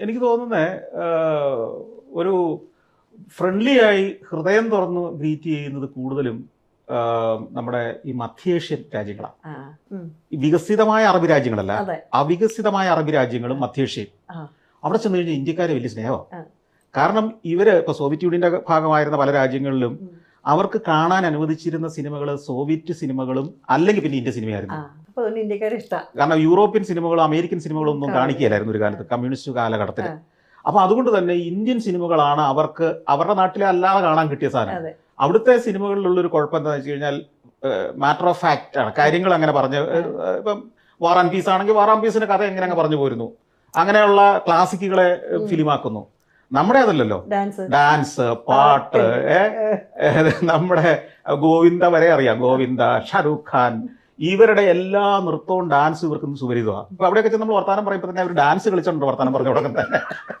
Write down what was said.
എനിക്ക് തോന്നുന്നത് ഒരു ഫ്രണ്ട്ലി ആയി ഹൃദയം തുറന്ന് ഗ്രീറ്റ് ചെയ്യുന്നത് കൂടുതലും നമ്മുടെ ഈ മധ്യേഷ്യൻ രാജ്യങ്ങളാണ് വികസിതമായ അറബ് രാജ്യങ്ങളല്ല അതെ. അവികസിതമായ അറബ് രാജ്യങ്ങളും മധ്യേഷ്യയും. ആ. അവിടെ ചെന്ന് കഴിഞ്ഞാൽ ഇന്ത്യക്കാരെ വലിയ. സ്നേഹമാണ് കാരണം ഇവർ ഇപ്പൊ സോവിയറ്റ് യൂണിയന്റെ ഭാഗമായിരുന്ന പല രാജ്യങ്ങളിലും അവർക്ക് കാണാൻ അനുവദിച്ചിരുന്ന സിനിമകൾ സോവിയറ്റ് സിനിമകളും അല്ലെങ്കിൽ പിന്നെ ഇന്ത്യൻ സിനിമയായിരുന്നു. ആ അപ്പൊ അതുകൊണ്ട് ഇന്ത്യക്കാരെ ഇഷ്ടം. കാരണം യൂറോപ്യൻ സിനിമകളും അമേരിക്കൻ സിനിമകളും ഒന്നും. കാണിക്കുകയില്ലായിരുന്നു ഒരു കാലത്ത്. കമ്മ്യൂണിസ്റ്റ് കാലഘട്ടത്തിൽ. അപ്പൊ അതുകൊണ്ട് തന്നെ ഇന്ത്യൻ സിനിമകളാണ് അവർക്ക് അവരുടെ നാട്ടിലെ അല്ലാതെ കാണാൻ കിട്ടിയ സാധനം. അവിടുത്തെ സിനിമകളിലുള്ള ഒരു കുഴപ്പം എന്താണെന്ന് വെച്ച് കഴിഞ്ഞാൽ മാറ്റർ ഓഫ് ഫാക്റ്റ് ആണ്. കാര്യങ്ങൾ അങ്ങനെ പറഞ്ഞ് ഇപ്പം വാർ ആൻഡ് പീസ് ആണെങ്കിൽ വാർ ആൻഡ് പീസിന്റെ കഥ എങ്ങനെ അങ്ങ് പറഞ്ഞു പോരുന്നു? അങ്ങനെയുള്ള ക്ലാസിക്കുകളെ. ഫിലിമാക്കുന്നു. നമ്മുടെ അതല്ലല്ലോ. ഡാൻസ്. പാട്ട് നമ്മുടെ ഗോവിന്ദ വരെ അറിയാം. ഗോവിന്ദ ഷാരൂഖ് ഖാൻ ഇവരുടെ എല്ലാ നൃത്തവും ഡാൻസും ഇവർക്ക് സുപരിതമാണ് അപ്പൊ അവിടെയൊക്കെ നമ്മൾ വർത്താനം പറയുമ്പോൾ തന്നെ അവർ ഡാൻസ് കളിച്ചോണ്ട് വർത്താനം പറഞ്ഞു തുടങ്ങുന്നത്